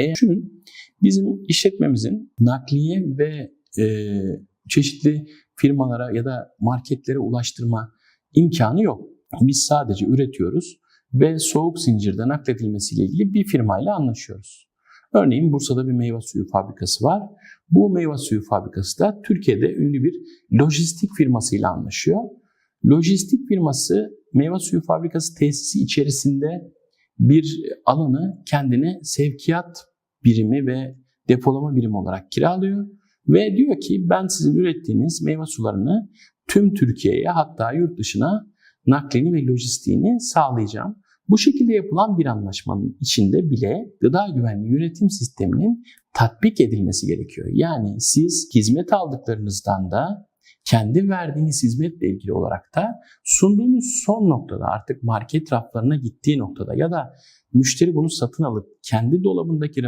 E, düşünün bizim işletmemizin nakliye ve e, çeşitli firmalara ya da marketlere ulaştırma imkanı yok. Biz sadece üretiyoruz ve soğuk zincirde nakledilmesiyle ilgili bir firmayla anlaşıyoruz. Örneğin Bursa'da bir meyve suyu fabrikası var. Bu meyve suyu fabrikası da Türkiye'de ünlü bir lojistik firmasıyla anlaşıyor. Lojistik firması meyve suyu fabrikası tesisi içerisinde bir alanı kendine sevkiyat birimi ve depolama birimi olarak kiralıyor ve diyor ki ben sizin ürettiğiniz meyve sularını tüm Türkiye'ye hatta yurt dışına naklini ve lojistiğini sağlayacağım. Bu şekilde yapılan bir anlaşmanın içinde bile gıda güvenliği yönetim sisteminin tatbik edilmesi gerekiyor. Yani siz hizmet aldıklarınızdan da kendi verdiğiniz hizmetle ilgili olarak da sunduğunuz son noktada artık market raflarına gittiği noktada ya da müşteri bunu satın alıp kendi dolabındaki